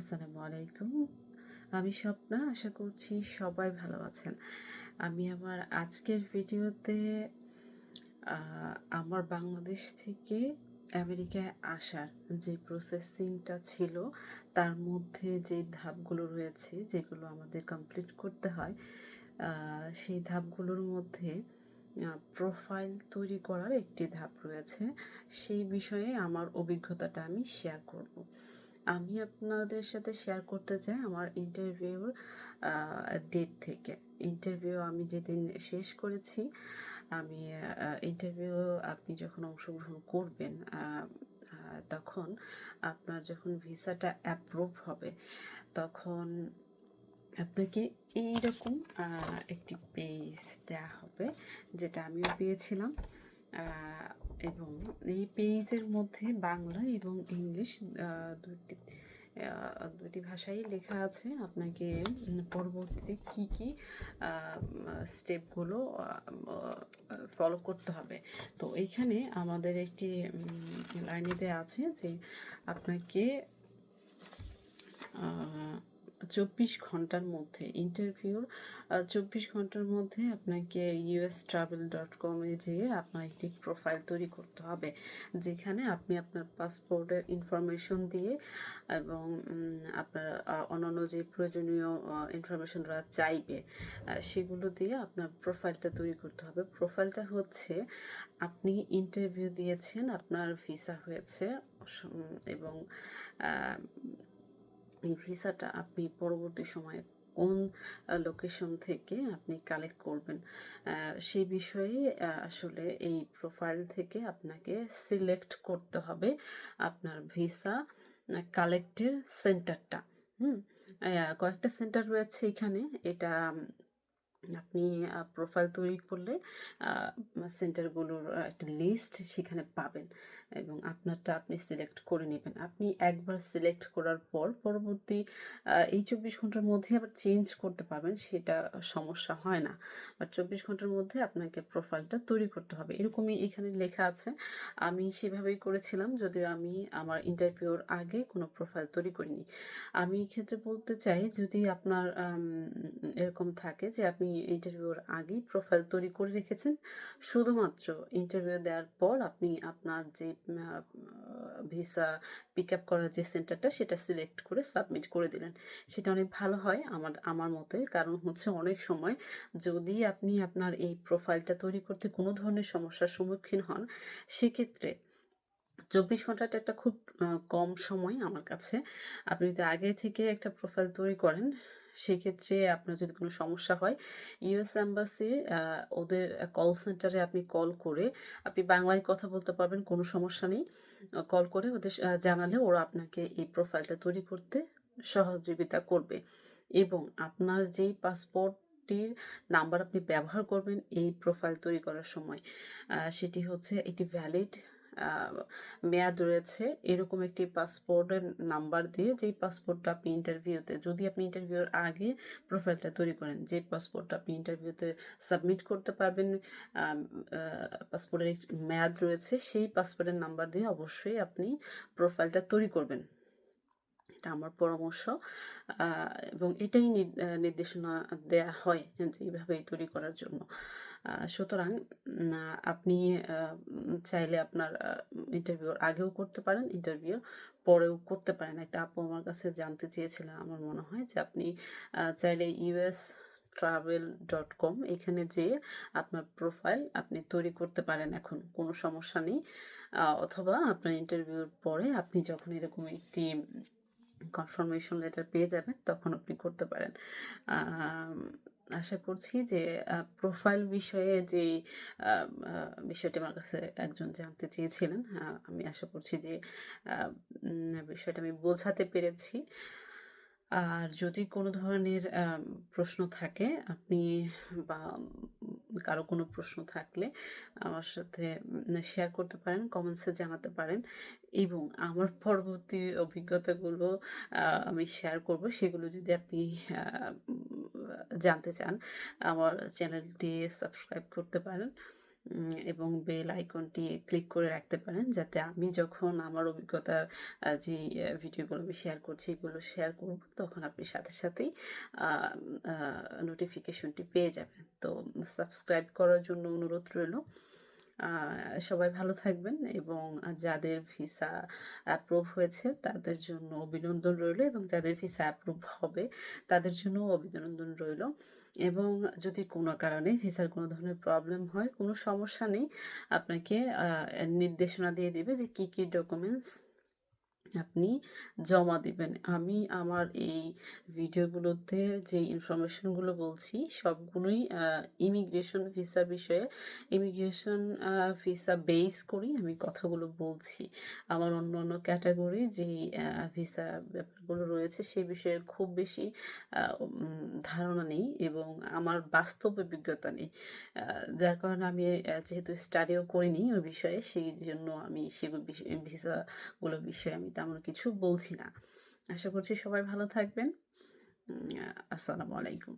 আসসালামু আলাইকুম। আমি স্বপ্না, আশা করছি সবাই ভালো আছেন। আমি আমার আজকের ভিডিওতে আমার বাংলাদেশ থেকে আমেরিকায় আসার যে প্রসেসিংটা ছিল, তার মধ্যে যে ধাপগুলো রয়েছে, যেগুলো আমাদের কমপ্লিট করতে হয় সেই ধাপগুলোর মধ্যে প্রোফাইল তৈরি করার একটি ধাপ রয়েছে। সেই বিষয়ে আমার অভিজ্ঞতাটা আমি শেয়ার করব। আমি আপনাদের সাথে শেয়ার করতে চাই আমার ইন্টারভিউর ডেট থেকে। ইন্টারভিউ আমি যেদিন শেষ করেছি, আমি ইন্টারভিউ আপনি যখন অংশগ্রহণ করবেন তখন আপনার যখন ভিসাটা অ্যাপ্রুভ হবে, তখন আপনাকে এইরকম একটি পেজ দেওয়া হবে, যেটা আমিও পেয়েছিলাম এবং এই পেজের মধ্যে বাংলা এবং ইংলিশ দুটি দুটি ভাষাই লেখা আছে। আপনাকে পরবর্তীতে কি কি স্টেপগুলো ফলো করতে হবে। তো এইখানে আমাদের একটি লাইনে দেওয়া আছে যে আপনাকে চব্বিশ ঘণ্টার মধ্যে ইন্টারভিউর চব্বিশ ঘণ্টার মধ্যে আপনাকে ইউএস ট্রাভেল ডট কমে যেয়ে আপনার একটি প্রোফাইল তৈরি করতে হবে। যেখানে আপনি আপনার পাসপোর্টের ইনফরমেশন দিয়ে এবং আপনার অন্যান্য যে প্রয়োজনীয় ইনফরমেশনরা চাইবে সেগুলো দিয়ে আপনার প্রোফাইলটা তৈরি করতে হবে। প্রোফাইলটা হচ্ছে, আপনি ইন্টারভিউ দিয়েছেন, আপনার ভিসা হয়েছে এবং এই ভিসাটা আপনি পরবর্তী সময়ে কোন লোকেশন থেকে আপনি কালেক্ট করবেন? সেই বিষয়ে আসলে এই প্রোফাইল থেকে আপনাকে সিলেক্ট করতে হবে আপনার ভিসা কালেক্টের সেন্টারটা হুম? কয়েকটা সেন্টার রয়েছে এখানে। এটা আপনি প্রোফাইল তৈরি করলে সেন্টারগুলোর একটা লিস্ট সেখানে পাবেন এবং আপনারটা আপনি সিলেক্ট করে নেবেন। আপনি একবার সিলেক্ট করার পর পরবর্তী এই চব্বিশ ঘণ্টার মধ্যে আবার চেঞ্জ করতে পারবেন, সেটা সমস্যা হয় না। বাট চব্বিশ ঘণ্টার মধ্যে আপনাকে প্রোফাইলটা তৈরি করতে হবে। এরকমই এখানে লেখা আছে। আমি সেভাবেই করেছিলাম, যদিও আমি আমার ইন্টারভিউর আগে কোনো প্রোফাইল তৈরি করিনি। আমি এক্ষেত্রে বলতে চাই, যদি আপনার এরকম থাকে যে আপনি ইন্টারভিউর আগেই প্রোফাইল তৈরি করে রেখেছেন। শুধুমাত্র ইন্টারভিউ দেওয়ার পর আপনি আপনার যে ভিসা পিক আপ করার যে সেন্টারটা সেটা সিলেক্ট করে সাবমিট করে দিলেন। সেটা অনেক ভালো হয় আমার আমার মতে। কারণ হচ্ছে অনেক সময় যদি আপনি আপনার এই প্রোফাইলটা তৈরি করতে কোনো ধরনের সমস্যার সম্মুখীন হন, সেক্ষেত্রে চব্বিশ ঘন্টাটা একটা খুব কম সময় আমার কাছে। আপনি যদি আগে থেকে একটা প্রোফাইল তৈরি করেন, সেক্ষেত্রে আপনার যদি কোনো সমস্যা হয় ইউএস অ্যাম্বাসি ওদের কল সেন্টারে আপনি কল করে আপনি বাংলায় কথা বলতে পারবেন, কোনো সমস্যা নেই। কল করে ওদের জানালে ওরা আপনাকে এই প্রোফাইলটা তৈরি করতে সহযোগিতা করবে। এবং আপনার যেই পাসপোর্টটির নাম্বার আপনি ব্যবহার করবেন, এই প্রোফাইল তৈরি করার সময় সেটি হচ্ছে একটি ভ্যালিড মেয়াদ রয়েছে, এরকম একটি পাসপোর্টের নাম্বার দিয়ে যেই পাসপোর্টটা আপনি ইন্টারভিউতে যদি আপনি ইন্টারভিউর আগে প্রোফাইলটা তৈরি করেন, যে পাসপোর্টটা আপনি ইন্টারভিউতে সাবমিট করতে পারবেন পাসপোর্টের মেয়াদ রয়েছে, সেই পাসপোর্টের নাম্বার দিয়ে অবশ্যই আপনি প্রোফাইলটা তৈরি করবেন। এটা আমার পরামর্শ। এবং এটাই নির্দেশনা দেয়া হয় যে এইভাবেই তৈরি করার জন্য। সুতরাং আপনি চাইলে আপনার ইন্টারভিউর আগেও করতে পারেন ইন্টারভিউ পরেও করতে পারেন। একটা আপু আমার কাছে জানতে চেয়েছিলেন, আমার মনে হয় যে আপনি চাইলে ইউএস ট্রাভেল ডট কম এখানে যেয়ে আপনার প্রোফাইল আপনি তৈরি করতে পারেন এখন, কোনো সমস্যা নেই। অথবা আপনার ইন্টারভিউর পরে আপনি যখন এরকম একটি কনফার্মেশন লেটার পেয়ে যাবেন, তখন আপনি করতে পারেন। আশা করছি যে প্রোফাইল বিষয়ে যে বিষয়টি আমার কাছে একজন জানতে চেয়েছিলেন আমি আশা করছি যে বিষয়টা আমি বোঝাতে পেরেছি। আর যদি কোনো ধরনের প্রশ্ন থাকে, আপনি বা কারও কোনো প্রশ্ন থাকলে আমার সাথে শেয়ার করতে পারেন কমেন্টসে জানাতে পারেন এবং আমার পরবর্তী অভিজ্ঞতাগুলো আমি শেয়ার করব। সেগুলো যদি আপনি জানতে চান, আমার চ্যানেলটি সাবস্ক্রাইব করতে পারেন। এবং বেল আইকনটি ক্লিক করে রাখতে পারেন যাতে আমি যখন আমার অভিজ্ঞতার যে ভিডিওগুলো আমি শেয়ার করছি এগুলো শেয়ার করব তখন আপনি সাথে সাথেই নোটিফিকেশনটি পেয়ে যাবেন। তো সাবস্ক্রাইব করার জন্য অনুরোধ রইল। সবাই ভালো থাকবেন এবং যাদের ভিসা অ্যাপ্রুভ হয়েছে তাদের জন্য অভিনন্দন রইল এবং যাদের ভিসা অ্যাপ্রুভ হবে তাদের জন্য অভিনন্দন রইল। এবং যদি কোনো কারণে ভিসার কোনো ধরনের প্রবলেম হয়, কোনো সমস্যা নেই, আপনাকে নির্দেশনা দিয়ে দেবে যে কি কি ডকুমেন্টস আপনি জমা দিবেন। আমি আমার এই ভিডিওগুলোতে যে ইনফরমেশনগুলো বলছি, সবগুলোই ইমিগ্রেশন ভিসা বিষয়ে ইমিগ্রেশন ভিসা বেস করি আমি কথাগুলো বলছি। আমার অন্য অন্য ক্যাটাগরি যে ভিসা ব্যাপারগুলো রয়েছে, সে বিষয়ে খুব বেশি ধারণা নেই এবং আমার বাস্তব অভিজ্ঞতা নেই। যার কারণে আমি যেহেতু স্টাডিও করিনি ওই বিষয়ে, সেই জন্য আমি সেগুলো ভিসাগুলো বিষয়ে আমি তেমন কিছু বলছি না। আশা করছি সবাই ভালো থাকবেন। আসসালামু আলাইকুম।